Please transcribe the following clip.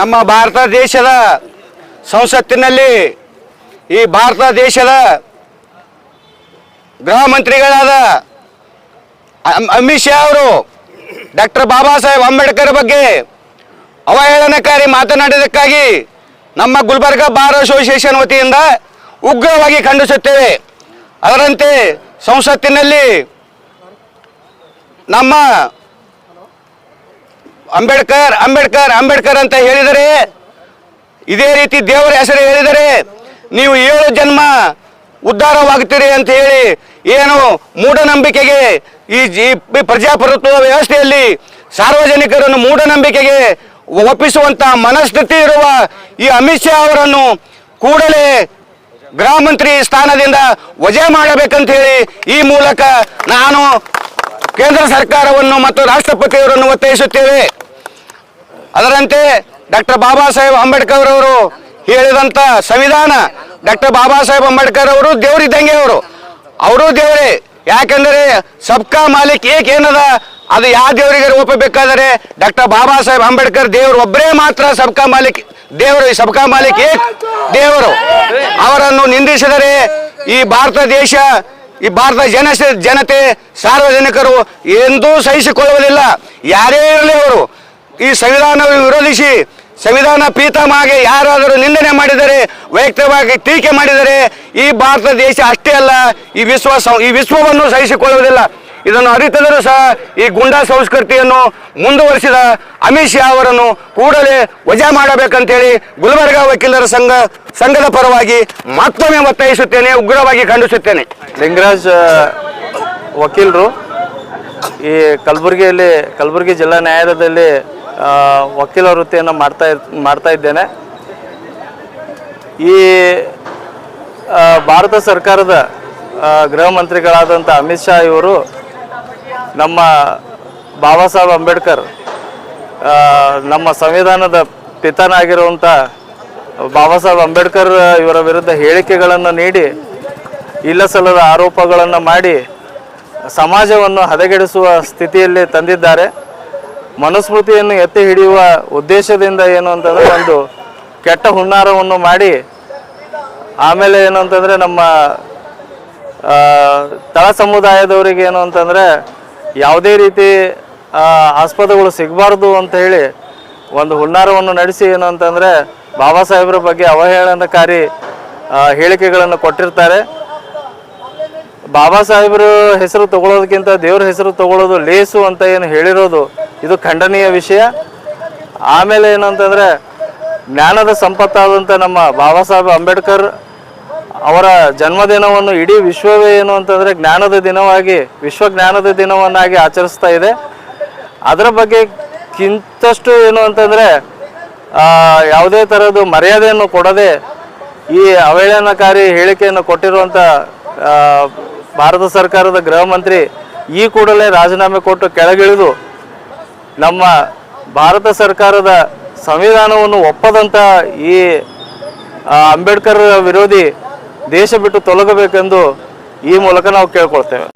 ನಮ್ಮ ಭಾರತ ದೇಶದ ಸಂಸತ್ತಿನಲ್ಲಿ ಈ ಭಾರತ ದೇಶದ ಗೃಹ ಮಂತ್ರಿಗಳಾದ ಅಮ್- ಅಮಿತ್ ಶಾ ಅವರು, ಡಾಕ್ಟರ್ ಬಾಬಾ ಸಾಹೇಬ್ ಅಂಬೇಡ್ಕರ್ ಬಗ್ಗೆ ಅವಹೇಳನಕಾರಿ ಮಾತನಾಡಿದಕ್ಕಾಗಿ ನಮ್ಮ ಗುಲ್ಬರ್ಗ ಬಾರ್ ಅಸೋಸಿಯೇಷನ್ ವತಿಯಿಂದ ಉಗ್ರವಾಗಿ ಖಂಡಿಸುತ್ತೇವೆ. ಅದರಂತೆ ಸಂಸತ್ತಿನಲ್ಲಿ ನಮ್ಮ ಅಂಬೇಡ್ಕರ್ ಅಂಬೇಡ್ಕರ್ ಅಂಬೇಡ್ಕರ್ ಅಂತ ಹೇಳಿದರೆ, ಇದೇ ರೀತಿ ದೇವರ ಹೆಸರು ಹೇಳಿದರೆ, ನೀವು ಏಳು ಜನ್ಮ ಉದ್ಧಾರವಾಗುತ್ತೀರಿ ಅಂತ ಹೇಳಿ, ಏನು ಮೂಢನಂಬಿಕೆಗೆ ಈ ಜಿ- ಪ್ರಜಾಪ್ರಭುತ್ವ ವ್ಯವಸ್ಥೆಯಲ್ಲಿ ಸಾರ್ವಜನಿಕರನ್ನು ಮೂಢನಂಬಿಕೆಗೆ ಒಪ್ಪಿಸುವಂಥ ಮನಸ್ಥಿತಿ ಇರುವ ಈ ಅಮಿತ್ ಶಾ ಅವರನ್ನು ಕೂಡಲೇ ಗೃಹ ಮಂತ್ರಿ ಸ್ಥಾನದಿಂದ ವಜಾ ಮಾಡಬೇಕಂತ ಹೇಳಿ ಈ ಮೂಲಕ ನಾನು ಕೇಂದ್ರ ಸರ್ಕಾರವನ್ನು ಮತ್ತು ರಾಷ್ಟ್ರಪತಿಯವರನ್ನು ಒತ್ತಾಯಿಸುತ್ತೇವೆ. ಅದರಂತೆ ಡಾಕ್ಟರ್ ಬಾಬಾ ಸಾಹೇಬ್ ಅಂಬೇಡ್ಕರ್ ಅವರು ಹೇಳಿದಂತ ಸಂವಿಧಾನ, ಡಾಕ್ಟರ್ ಬಾಬಾ ಸಾಹೇಬ್ ಅಂಬೇಡ್ಕರ್ ಅವರು ದೇವರಿದ್ದಂಗೆ ಅವರು. ಅವರು ದೇವರೇ, ಯಾಕೆಂದರೆ ಸಬ್ಕಾ ಮಾಲಿಕ್ ಏಕೇನದ ಅದು ಯಾವ ದೇವರಿಗೆ ಒಪ್ಪಬೇಕಾದರೆ ಡಾಕ್ಟರ್ ಬಾಬಾ ಸಾಹೇಬ್ ಅಂಬೇಡ್ಕರ್ ದೇವರು ಒಬ್ಬರೇ ಮಾತ್ರ ಸಬ್ಕಾ ಮಾಲಿಕ್ ದೇವರು, ಈ ಸಬ್ಕಾ ಮಾಲಿಕ್ ಏಕ್ ದೇವರು. ಅವರನ್ನು ನಿಂದಿಸಿದರೆ ಈ ಭಾರತ ದೇಶ ಈ ಭಾರತದ ಜನ ಜನತೆ ಸಾರ್ವಜನಿಕರು ಎಂದೂ ಸಹಿಸಿಕೊಳ್ಳುವುದಿಲ್ಲ. ಯಾರೇ ಇರಲಿ ಅವರು ಈ ಸಂವಿಧಾನ ವಿರೋಧಿಸಿ, ಸಂವಿಧಾನ ಪೀತಾಮಗೆ ಯಾರಾದರೂ ನಿಂದನೆ ಮಾಡಿದರೆ, ವೈಯಕ್ತಿಕವಾಗಿ ಟೀಕೆ ಮಾಡಿದರೆ, ಈ ಭಾರತ ದೇಶ ಅಷ್ಟೇ ಅಲ್ಲ, ಈ ವಿಶ್ವ ಈ ವಿಶ್ವವನ್ನು ಸಹಿಸಿಕೊಳ್ಳುವುದಿಲ್ಲ. ಇದನ್ನು ಅರಿತದರೂ ಸಹ ಈ ಗುಂಡಾ ಸಂಸ್ಕೃತಿಯನ್ನು ಮುಂದುವರಿಸಿದ ಅಮಿತ್ ಶಾ ಅವರನ್ನು ಕೂಡಲೇ ವಜಾ ಮಾಡಬೇಕಂತೇಳಿ ಗುಲ್ಬರ್ಗ ವಕೀಲರ ಸಂಘ, ಸಂಘದ ಪರವಾಗಿ ಮತ್ತೊಮ್ಮೆ ಒತ್ತಾಯಿಸುತ್ತೇನೆ, ಉಗ್ರವಾಗಿ ಖಂಡಿಸುತ್ತೇನೆ. ಲಿಂಗರಾಜ್ ವಕೀಲರು, ಈ ಕಲಬುರಗಿಯಲ್ಲಿ, ಕಲಬುರಗಿ ಜಿಲ್ಲಾ ನ್ಯಾಯಾಲಯದಲ್ಲಿ ವಕೀಲ ವೃತ್ತಿಯನ್ನು ಮಾಡ್ತಾ ಮಾಡ್ತಾ ಇದ್ದೇನೆ. ಈ ಭಾರತ ಸರ್ಕಾರದ ಗೃಹ ಮಂತ್ರಿಗಳಾದಂಥ ಅಮಿತ್ ಶಾ ಇವರು ನಮ್ಮ ಬಾಬಾ ಸಾಹೇಬ್ ಅಂಬೇಡ್ಕರ್ ನಮ್ಮ ಸಂವಿಧಾನದ ಪಿತನಾಗಿರುವಂಥ ಬಾಬಾ ಸಾಹೇಬ್ ಅಂಬೇಡ್ಕರ್ ಇವರ ವಿರುದ್ಧ ಹೇಳಿಕೆಗಳನ್ನು ನೀಡಿ, ಇಲ್ಲ ಸಲ್ಲದ ಆರೋಪಗಳನ್ನು ಮಾಡಿ ಸಮಾಜವನ್ನು ಹದಗೆಡಿಸುವ ಸ್ಥಿತಿಯಲ್ಲಿ ತಂದಿದ್ದಾರೆ. ಮನುಸ್ಮೃತಿಯನ್ನು ಎತ್ತಿ ಹಿಡಿಯುವ ಉದ್ದೇಶದಿಂದ ಏನು ಅಂತಂದರೆ ಒಂದು ಕೆಟ್ಟ ಹುನ್ನಾರವನ್ನು ಮಾಡಿ, ಆಮೇಲೆ ಏನು ಅಂತಂದರೆ ನಮ್ಮ ತಳ ಸಮುದಾಯದವರಿಗೆ ಏನು ಅಂತಂದರೆ ಯಾವುದೇ ರೀತಿ ಆಸ್ಪದಗಳು ಸಿಗಬಾರ್ದು ಅಂತ ಹೇಳಿ ಒಂದು ಹುನ್ನಾರವನ್ನು ನಡೆಸಿ ಏನು ಅಂತಂದರೆ ಬಾಬಾ ಸಾಹೇಬರ ಬಗ್ಗೆ ಅವಹೇಳನಕಾರಿ ಹೇಳಿಕೆಗಳನ್ನು ಕೊಟ್ಟಿರ್ತಾರೆ. ಬಾಬಾ ಸಾಹೇಬರು ಹೆಸರು ತಗೊಳ್ಳೋದಕ್ಕಿಂತ ದೇವ್ರ ಹೆಸರು ತಗೊಳ್ಳೋದು ಲೇಸು ಅಂತ ಏನು ಹೇಳಿರೋದು ಇದು ಖಂಡನೀಯ ವಿಷಯ. ಆಮೇಲೆ ಏನಂತಂದರೆ ಜ್ಞಾನದ ಸಂಪತ್ತಾದಂಥ ನಮ್ಮ ಬಾಬಾ ಸಾಹೇಬ್ ಅಂಬೇಡ್ಕರ್ ಅವರ ಜನ್ಮದಿನವನ್ನು ಇಡೀ ವಿಶ್ವವೇ ಏನು ಅಂತಂದರೆ ಜ್ಞಾನದ ದಿನವಾಗಿ ವಿಶ್ವ ಜ್ಞಾನದ ದಿನವನ್ನಾಗಿ ಆಚರಿಸ್ತಾ ಇದೆ. ಅದರ ಬಗ್ಗೆ ಕಿಂತಷ್ಟು ಏನು ಅಂತಂದರೆ ಯಾವುದೇ ಥರದ್ದು ಮರ್ಯಾದೆಯನ್ನು ಕೊಡದೆ ಈ ಅವಹೇಳನಕಾರಿ ಹೇಳಿಕೆಯನ್ನು ಕೊಟ್ಟಿರುವಂಥ ಭಾರತ ಸರ್ಕಾರದ ಗೃಹ ಮಂತ್ರಿ ಈ ಕೂಡಲೇ ರಾಜೀನಾಮೆ ಕೊಟ್ಟು ಕೆಳಗಿಳಿದು ನಮ್ಮ ಭಾರತ ಸರ್ಕಾರದ ಸಂವಿಧಾನವನ್ನು ಒಪ್ಪದಂಥ ಈ ಅಂಬೇಡ್ಕರ್ ವಿರೋಧಿ ದೇಶ ಬಿಟ್ಟು ತೊಲಗಬೇಕೆಂದು ಈ ಮೂಲಕ ನಾವು ಕೇಳ್ಕೊಳ್ತೇವೆ.